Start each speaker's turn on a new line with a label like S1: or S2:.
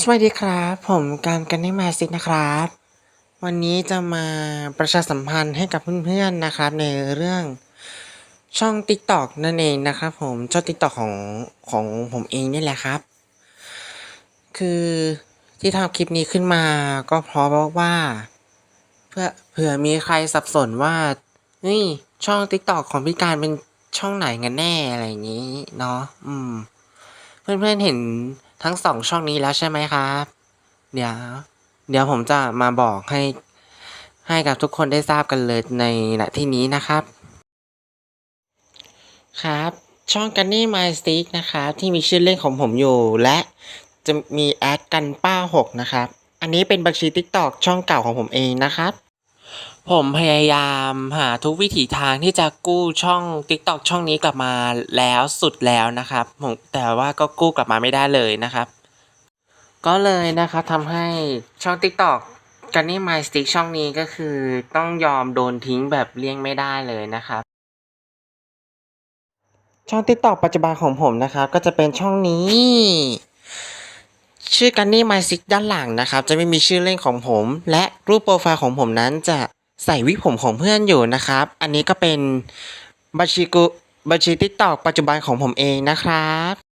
S1: สวัสดีครับ ผมการกันนิมาซิกนะครับ วันนี้จะมาประชาสัมพันธ์ให้กับเพื่อนๆนะครับ ในเรื่องช่อง TikTok นั่นเองนะครับ ผมช่อง TikTok ของของผมเองนี่แหละครับ คือที่ทำคลิปนี้ขึ้นมาก็เพราะว่า เพื่อเผื่อมีใครสับสนว่าเฮ้ยช่อง TikTok ของพี่การเป็นช่องไหนกันแน่อะไรอย่างนี้เนาะอืม เพื่อนๆเห็นทั้งสองช่องนี้แล้วใช่ไหมครับ เดี๋ยว เดี๋ยวผมจะมาบอกให้ให้กับทุกคนได้ทราบกันเลยในณที่นี้นะครับ ครับ ช่องกันนี่ไมสติกนะครับที่มีชื่อเล่นของผมอยู่และจะมีแอดกันป้าหกนะครับ อันนี้เป็นบัญชี TikTok ช่องเก่าของผมเองนะครับ ผมพยายามหาทุกวิถีทางที่จะกู้ช่อง TikTok ช่องนี้กลับมาแล้วสุดแล้วนะครับผมแต่ว่าก็กู้กลับมาไม่ได้เลยนะครับ ก็เลยนะครับทำให้ช่อง TikTok กันนี่ My Stick ช่องนี้ก็คือต้องยอมโดนทิ้งแบบเลี่ยงไม่ได้เลยนะครับ ช่อง TikTok ปัจจุบันของผมนะครับ ก็จะเป็นช่องนี้ ชื่อกันนี่ไมซิกด้านหลังนะครับ จะไม่มีชื่อเล่นของผม และรูปโปรไฟล์ของผมนั้นจะใส่วิกผมของเพื่อนอยู่นะครับ อันนี้ก็เป็นบัญชีกุบัญชีทิกตอกปัจจุบันของผมเองนะครับ